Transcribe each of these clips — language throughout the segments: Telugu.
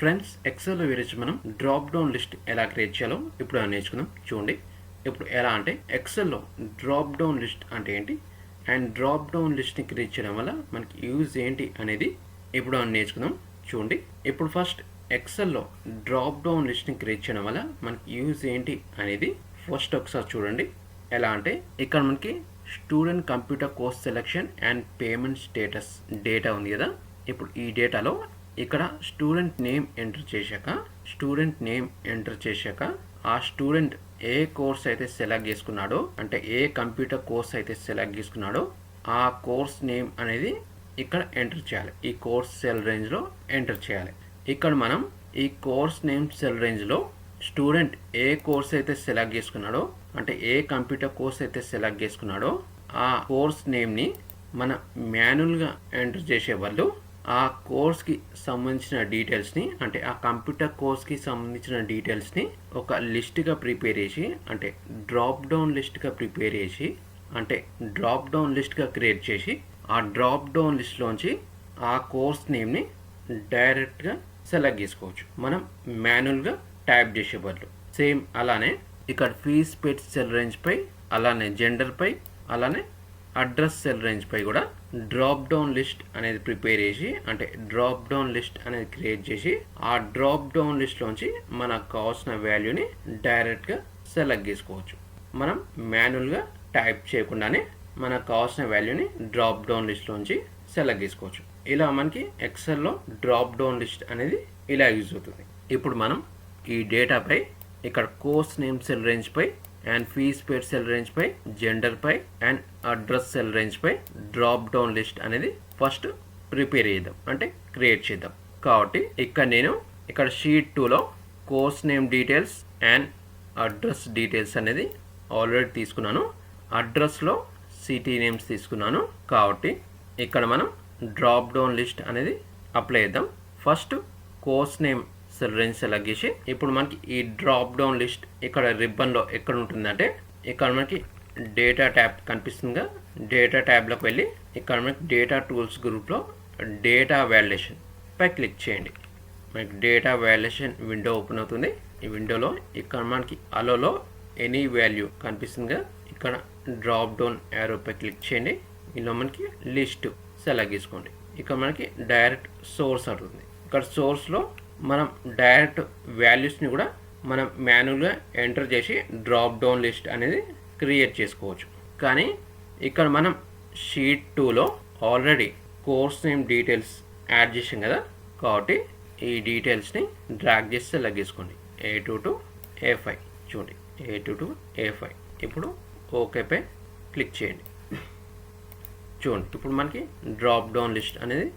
ఫ్రెండ్స్ ఎక్సెల్లో వీరొచ్చి మనం డ్రాప్ డౌన్ లిస్ట్ ఎలా క్రియేట్ చేయాలో ఇప్పుడు నేర్చుకుందాం. చూడండి. ఇప్పుడు ఎలా అంటే ఎక్సెల్లో డ్రాప్ డౌన్ లిస్ట్ అంటే ఏంటి? అండ్ డ్రాప్ డౌన్ లిస్ట్ని క్రియేట్ చేయడం వల్ల మనకి యూజ్ ఏంటి అనేది ఇప్పుడు నేర్చుకుందాం. చూడండి. ఇప్పుడు ఫస్ట్ ఎక్సెల్లో డ్రాప్ డౌన్ లిస్ట్ని క్రియేట్ చేయడం వల్ల మనకి యూజ్ ఏంటి అనేది ఫస్ట్ ఒకసారి చూడండి. ఎలా అంటే ఇక్కడ మనకి student computer course selection and payment status data ఉంది కదా. ఇప్పుడు ఈ డేటాలో ఇక్కడ స్టూడెంట్ నేమ్ ఎంటర్ చేశాక స్టూడెంట్ నేమ్ ఎంటర్ చేశాక ఆ స్టూడెంట్ ఏ కోర్స్ అయితే సెలెక్ట్ చేసుకున్నాడో అంటే ఏ కంప్యూటర్ కోర్స్ అయితే సెలెక్ట్ చేసుకున్నాడో ఆ కోర్స్ నేమ్ అనేది ఇక్కడ ఎంటర్ చేయాలి. ఈ కోర్స్ సెల్ రేంజ్లో ఎంటర్ చేయాలి. ఇక్కడ మనం ఈ కోర్స్ నేమ్ సెల్ రేంజ్లో స్టూడెంట్ ఏ కోర్స్ అయితే సెలెక్ట్ చేసుకున్నాడో అంటే ఏ కంప్యూటర్ కోర్స్ అయితే సెలెక్ట్ చేసుకున్నాడో ఆ కోర్స్ నేమ్ని మన మాన్యువల్గా ఎంటర్ చేసే వాళ్ళు ఆ కోర్స్కి సంబంధించిన డీటెయిల్స్ని అంటే ఆ కంప్యూటర్ కోర్స్కి సంబంధించిన డీటెయిల్స్ని ఒక లిస్ట్గా ప్రిపేర్ చేసి అంటే డ్రాప్ డౌన్ లిస్ట్గా ప్రిపేర్ చేసి అంటే డ్రాప్ డౌన్ లిస్ట్గా క్రియేట్ చేసి ఆ డ్రాప్ డౌన్ లిస్ట్లోంచి ఆ కోర్స్ నేమ్ని డైరెక్ట్గా సెలెక్ట్ చేసుకోవచ్చు. మనం మాన్యువల్గా టైప్ చేసే బదులు. సేమ్ అలానే ఇక్కడ ఫీజ్ పెట్ సెల్ రేంజ్పై అలానే జెండర్పై అలానే అడ్రస్ సెల్ రేంజ్పై కూడా డ్రాప్ డౌన్ లిస్ట్ అనేది ప్రిపేర్ చేసి అంటే డ్రాప్ డౌన్ లిస్ట్ అనేది క్రియేట్ చేసి ఆ డ్రాప్ డౌన్ లిస్ట్లోంచి మనకు కావాల్సిన వాల్యూని డైరెక్ట్గా సెలెక్ట్ చేసుకోవచ్చు. మనం మాన్యువల్గా టైప్ చేయకుండానే మనకు కావాల్సిన వాల్యూని డ్రాప్ డౌన్ లిస్ట్లోంచి సెలెక్ట్ చేసుకోవచ్చు. ఇలా మనకి ఎక్సెల్లో డ్రాప్ డౌన్ లిస్ట్ అనేది ఇలా యూజ్ అవుతుంది. ఇప్పుడు మనం ఈ డేటాపై ఇక్కడ కోర్స్ నేమ్ సెల్ రేంజ్పై అండ్ ఫీజ్ పేడ్ సెల్ రేంజ్పై జెండర్పై అండ్ అడ్రస్ సెల్ రేంజ్పై డ్రాప్ డౌన్ లిస్ట్ అనేది ఫస్ట్ ప్రిపేర్ చేద్దాం. అంటే క్రియేట్ చేద్దాం. కాబట్టి ఇక్కడ నేను ఇక్కడ షీట్ టూలో course name details and address details అనేది ఆల్రెడీ తీసుకున్నాను. అడ్రస్లో సిటీ నేమ్స్ తీసుకున్నాను. కాబట్టి ఇక్కడ మనం డ్రాప్ డౌన్ లిస్ట్ అనేది అప్లై చేద్దాం. First course name range select చేసి ఇప్పుడు మనకి ఈ డ్రాప్ డౌన్ లిస్ట్ ఇక్కడ రిబ్బన్లో ఎక్కడ ఉంటుందంటే ఇక్కడ మనకి డేటా ట్యాబ్ కనిపిస్తుందిగా. డేటా ట్యాబ్లోకి వెళ్ళి ఇక్కడ మనకి డేటా టూల్స్ గ్రూప్లో డేటా వాల్యుయేషన్ పై క్లిక్ చేయండి. మనకి డేటా వాల్యుయేషన్ విండో ఓపెన్ అవుతుంది. ఈ విండోలో ఇక్కడ మనకి అలోలో ఎనీ వాల్యూ కనిపిస్తుందిగా. ఇక్కడ డ్రాప్ డౌన్ యారోపై క్లిక్ చేయండి. ఇందులో మనకి లిస్ట్ సెలెక్ట్ చేసుకోండి. ఇక్కడ మనకి డైరెక్ట్ సోర్స్ అడుగుతుంది ఇక్కడ సోర్స్లో మనం డైరెక్ట్ వాల్యూస్ని కూడా మనం మాన్యువల్గా ఎంటర్ చేసి డ్రాప్ డౌన్ లిస్ట్ అనేది క్రియేట్ చేసుకోవచ్చు. కానీ ఇక్కడ మనం షీట్ టూలో already course name details add చేసాం కదా కాబట్టి ఈ డీటెయిల్స్ని డ్రాగ్ చేసి లగ్గేసుకోండి A two to A five చూడండి. A two to A five ఇప్పుడు ఓకేపై క్లిక్ చేయండి. చూడండి. ఇప్పుడు మనకి డ్రాప్ డౌన్ లిస్ట్ అనేది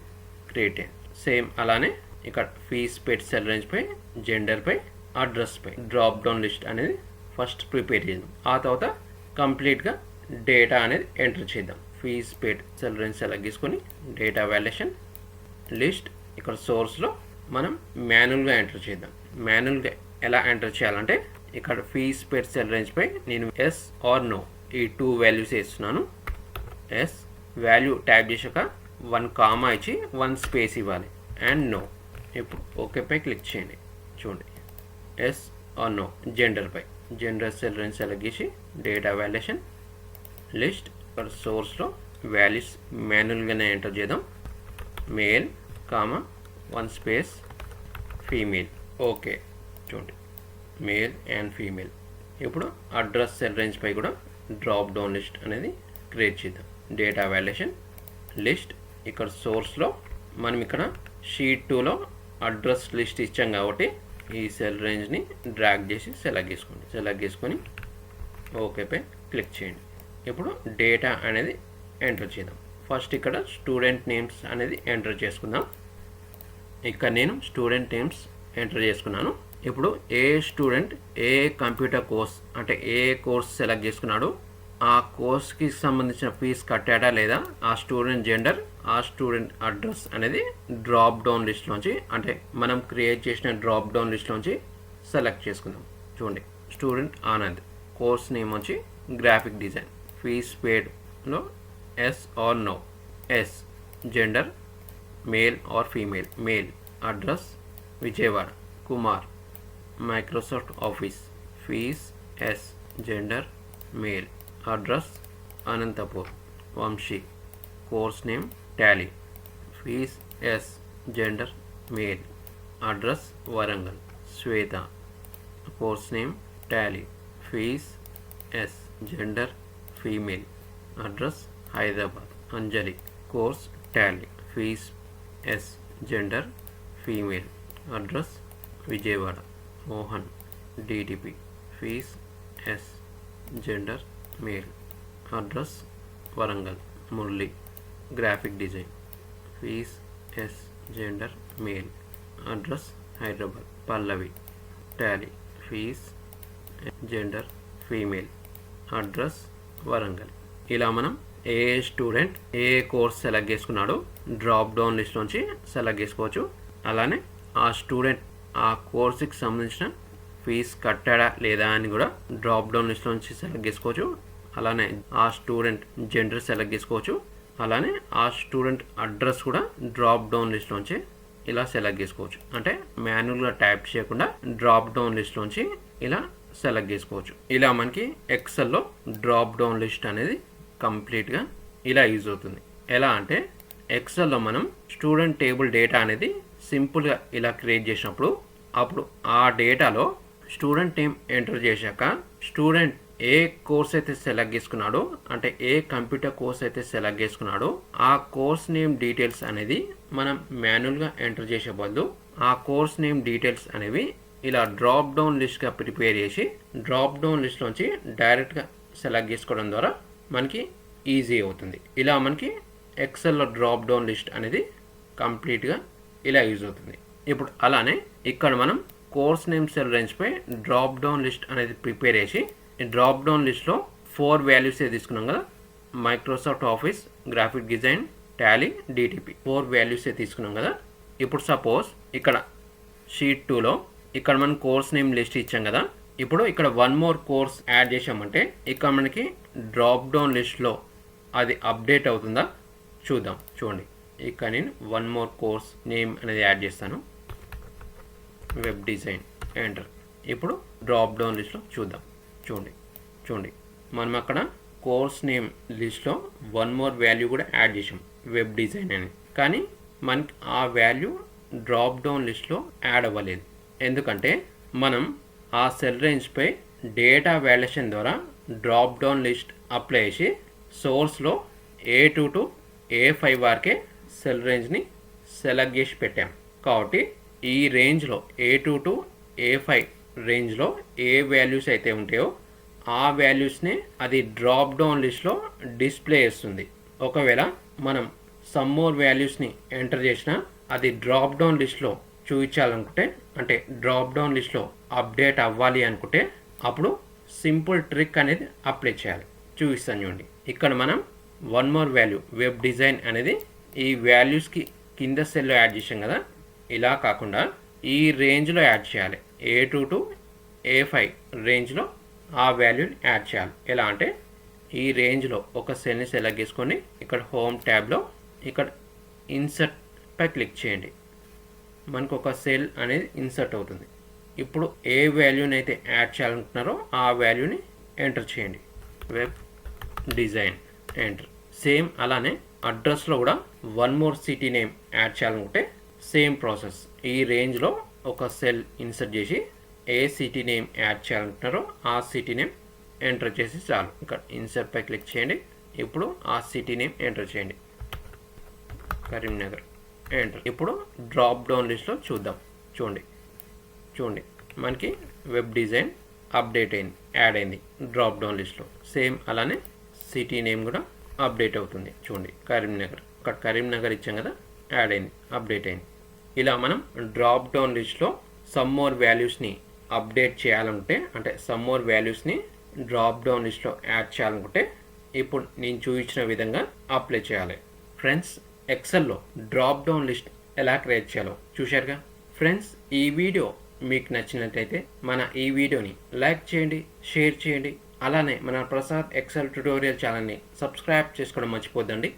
క్రియేట్ అయ్యింది సేమ్ అలానే ఇక్కడ ఫీజ్ పెట్ సెల్రేంజ్పై జెండర్పై అడ్రస్పై డ్రాప్ డౌన్ లిస్ట్ అనేది ఫస్ట్ ప్రిపేర్ చేద్దాం. ఆ తర్వాత కంప్లీట్గా డేటా అనేది ఎంటర్ చేద్దాం. Fees paid cell range select చేసుకొని డేటా వాల్యుయేషన్ లిస్ట్ ఇక్కడ సోర్స్లో మనం మాన్యువల్గా ఎంటర్ చేద్దాం. మాన్యువల్గా ఎలా ఎంటర్ చేయాలంటే ఇక్కడ ఫీజ్ పెట్ సెలరేంజ్పై నేను ఎస్ ఆర్ నో ఈ టూ వాల్యూస్ వేస్తున్నాను. ఎస్ వాల్యూ ట్యాప్ చేశాక వన్ కామా ఇచ్చి వన్ స్పేస్ ఇవ్వాలి. And no. ఇప్పుడు ఓకేపై క్లిక్ చేయండి. చూడండి. Yes or no. జెండర్పై జెండర్ సెలరీని సెలెక్ట్ చేసి డేటా వాల్యుయేషన్ లిస్ట్ ఇక్కడ సోర్స్లో వాల్యూస్ మాన్యువల్గానే ఎంటర్ చేద్దాం. Male comma one space female. Okay. చూడండి. Male and female. ఇప్పుడు అడ్రస్ సెల్ రేంజ్పై కూడా డ్రాప్ డౌన్ లిస్ట్ అనేది క్రియేట్ చేద్దాం. డేటా వాల్యుయేషన్ లిస్ట్ ఇక్కడ సోర్స్లో మనం ఇక్కడ షీట్ టూలో అడ్రస్ లిస్ట్ ఇచ్చాం కాబట్టి ఈ సెల్ రేంజ్ని డ్రాగ్ చేసి సెలెక్ట్ చేసుకోండి. సెలెక్ట్ చేసుకొని ఓకేపై క్లిక్ చేయండి. ఇప్పుడు డేటా అనేది ఎంటర్ చేద్దాం. ఫస్ట్ ఇక్కడ స్టూడెంట్ నేమ్స్ అనేది ఎంటర్ చేసుకుందాం. ఇక్కడ నేను స్టూడెంట్ నేమ్స్ ఎంటర్ చేసుకున్నాను. ఇప్పుడు ఏ స్టూడెంట్ ఏ కంప్యూటర్ కోర్స్ అంటే ఏ కోర్స్ సెలెక్ట్ చేసుకున్నాడో? ఆ కోర్స్కి సంబంధించిన ఫీజ్ కట్టాడా లేదా? ఆ స్టూడెంట్ జెండర్ ఆ స్టూడెంట్ అడ్రస్ అనేది డ్రాప్ డౌన్ లిస్ట్లోంచి అంటే మనం క్రియేట్ చేసిన డ్రాప్ డౌన్ లిస్ట్లోంచి సెలెక్ట్ చేసుకుందాం. చూడండి. స్టూడెంట్ ఆనంద్. కోర్స్ నేమ్ వచ్చి graphic design. Fees పేడ్లో yes or no. Yes. Gender male or female. Male. Address Vijayawada. Kumar Microsoft Office. Fees yes. Gender male. Address Anantapur Vamshi course name Tally fees yes gender male address Warangal Shweta course name Tally fees yes gender female address Hyderabad Anjali course Tally fees yes gender female address Vijayawada Mohan DTP fees yes gender male address Warangal. Murali. Graphic design. Fees yes gender male. Address Hyderabad. Pallavi. Tally fees gender female. Address Warangal. ఇలా మనం ఏ స్టూడెంట్ ఏ కోర్స్ సెలెక్ట్ చేసుకున్నాడో డ్రాప్ డౌన్ లిస్ట్ నుంచి సెలెక్ట్ చేసుకోవచ్చు. అలానే ఆ స్టూడెంట్ ఆ కోర్సుకి సంబంధించిన ఫీజ్ కట్టాడా లేదా అని కూడా డ్రాప్ డౌన్ లిస్ట్ నుంచి సెలెక్ట్ చేసుకోవచ్చు. అలానే ఆ స్టూడెంట్ జెండర్ సెలెక్ట్ చేసుకోవచ్చు. అలానే ఆ స్టూడెంట్ అడ్రస్ కూడా డ్రాప్ డౌన్ లిస్ట్ నుంచి ఇలా సెలెక్ట్ చేసుకోవచ్చు. అంటే మాన్యువల్గా టైప్ చేయకుండా డ్రాప్ డౌన్ లిస్ట్ నుంచి ఇలా సెలెక్ట్ చేసుకోవచ్చు. ఇలా మనకి ఎక్సెల్లో డ్రాప్ డౌన్ లిస్ట్ అనేది కంప్లీట్గా ఇలా యూజ్ అవుతుంది. ఎలా అంటే ఎక్సెల్లో మనం స్టూడెంట్ టేబుల్ డేటా అనేది సింపుల్గా ఇలా క్రియేట్ చేసినప్పుడు అప్పుడు ఆ డేటాలో స్టూడెంట్ నేమ్ ఎంటర్ చేశాక స్టూడెంట్ ఏ కోర్స్ అయితే సెలెక్ట్ చేసుకున్నాడో అంటే ఏ కంప్యూటర్ కోర్స్ అయితే సెలెక్ట్ చేసుకున్నాడో ఆ కోర్స్ నేమ్ డీటెయిల్స్ అనేది మనం మాన్యువల్గా ఎంటర్ చేసే బదులు ఆ కోర్స్ నేమ్ డీటెయిల్స్ అనేవి ఇలా డ్రాప్ డౌన్ లిస్ట్గా ప్రిపేర్ చేసి డ్రాప్ డౌన్ లిస్ట్లోంచి డైరెక్ట్గా సెలెక్ట్ చేసుకోవడం ద్వారా మనకి ఈజీ అవుతుంది. ఇలా మనకి ఎక్సెల్లో డ్రాప్ డౌన్ లిస్ట్ అనేది కంప్లీట్గా ఇలా యూజ్ అవుతుంది. ఇప్పుడు అలానే ఇక్కడ మనం కోర్స్ నేమ్ సెల్ రేంజ్పై డ్రాప్ డౌన్ లిస్ట్ అనేది ప్రిపేర్ చేసి ఈ డ్రాప్ డౌన్ లిస్ట్లో ఫోర్ వాల్యూసే తీసుకున్నాం కదా? Microsoft Office graphic design Tally DTP four వాల్యూసే తీసుకున్నాం కదా? ఇప్పుడు సపోజ్ ఇక్కడ షీట్ టూలో ఇక్కడ మనం కోర్స్ నేమ్ లిస్ట్ ఇచ్చాం కదా? ఇప్పుడు ఇక్కడ వన్ మోర్ కోర్స్ యాడ్ చేసామంటే ఇక్కడ మనకి డ్రాప్ డౌన్ లిస్ట్లో అది అప్డేట్ అవుతుందా? చూద్దాం. చూడండి. ఇక్కడ నేను వన్ మోర్ కోర్స్ నేమ్ అనేది యాడ్ చేస్తాను. Web design. ఎంటర్ ఇప్పుడు డ్రాప్ డౌన్ లిస్ట్లో చూద్దాం. చూడండి. చూడండి. మనం అక్కడ కోర్స్ నేమ్ లిస్ట్లో వన్ మోర్ వాల్యూ కూడా యాడ్ చేసాం. వెబ్ డిజైన్ అని. కానీ మనకి ఆ వాల్యూ డ్రాప్ డౌన్ లిస్ట్లో యాడ్ అవ్వలేదు. ఎందుకంటే మనం ఆ సెల్ రేంజ్పై డేటా వాల్యుయేషన్ ద్వారా డ్రాప్ డౌన్ లిస్ట్ అప్లై చేసి సోర్స్లో A two to A five వరకే సెల్ రేంజ్ని సెలెక్ట్ చేసి పెట్టాం. కాబట్టి ఈ రేంజ్లో A two to A five రేంజ్లో ఏ వాల్యూస్ అయితే ఉంటాయో ఆ వాల్యూస్ని అది డ్రాప్ డౌన్ లిస్ట్లో డిస్ప్లే చేస్తుంది. ఒకవేళ మనం సమ్ మోర్ వాల్యూస్ని ఎంటర్ చేసినా అది డ్రాప్ డౌన్ లిస్ట్లో చూపించాలనుకుంటే అంటే డ్రాప్ డౌన్ లిస్ట్లో అప్డేట్ అవ్వాలి అనుకుంటే అప్పుడు సింపుల్ ట్రిక్ అనేది అప్లై చేయాలి. చూపిస్తాను చూడండి. ఇక్కడ మనం one more value web design అనేది ఈ వాల్యూస్కి కింద సెల్లో యాడ్ చేసాం కదా ఇలా కాకుండా ఈ రేంజ్లో యాడ్ చేయాలి. A two to A five రేంజ్లో ఆ వాల్యూని యాడ్ చేయాలి. ఎలా అంటే ఈ రేంజ్లో ఒక సెల్ని సెలెక్ట్ చేసుకొని ఇక్కడ హోమ్ ట్యాబ్లో ఇక్కడ ఇన్సర్ట్ పై క్లిక్ చేయండి. మనకు ఒక సెల్ అనేది ఇన్సర్ట్ అవుతుంది. ఇప్పుడు ఏ వాల్యూని అయితే యాడ్ చేయాలనుకుంటున్నారో ఆ వాల్యూని ఎంటర్ చేయండి. Web design enter. సేమ్ అలానే అడ్రస్లో కూడా one more city name add చేయాలనుకుంటే సేమ్ ప్రాసెస్. ఈ రేంజ్లో ఒక సెల్ ఇన్సర్ట్ చేసి ఏ సిటీ నేమ్ యాడ్ చేయాలనుకుంటున్నారో ఆ సిటీ నేమ్ ఎంటర్ చేసి చాలు. ఇక్కడ ఇన్సర్ట్పై క్లిక్ చేయండి. ఇప్పుడు ఆ సిటీ నేమ్ ఎంటర్ చేయండి. కరీంనగర్ ఎంటర్. ఇప్పుడు డ్రాప్ డౌన్ లిస్ట్లో చూద్దాం. చూడండి. చూడండి. మనకి వెబ్ డిజైన్ అప్డేట్ అయింది. యాడ్ అయింది. డ్రాప్ డౌన్ లిస్ట్లో సేమ్ అలానే సిటీ నేమ్ కూడా అప్డేట్ అవుతుంది. చూడండి. కరీంనగర్. ఇక్కడ కరీంనగర్ ఇచ్చాం కదా. యాడ్ అయింది. అప్డేట్ అయింది. ఇలా మనం డ్రాప్ డౌన్ లిస్ట్లో సమ్ మోర్ వాల్యూస్ని అప్డేట్ చేయాలనుకుంటే అంటే సమ్ మోర్ వాల్యూస్ని డ్రాప్ డౌన్ లిస్ట్లో యాడ్ చేయాలనుకుంటే ఇప్పుడు నేను చూపించిన విధంగా అప్లై చేయాలి. ఫ్రెండ్స్ ఎక్సెల్లో డ్రాప్ డౌన్ లిస్ట్ ఎలా క్రియేట్ చేయాలో చూశారుగా? ఫ్రెండ్స్ ఈ వీడియో మీకు నచ్చినట్లయితే మన ఈ వీడియోని లైక్ చేయండి షేర్ చేయండి. అలానే మన ప్రసాద్ ఎక్సెల్ ట్యుటోరియల్ ఛానల్ని సబ్స్క్రైబ్ చేసుకోవడం మర్చిపోద్దండి.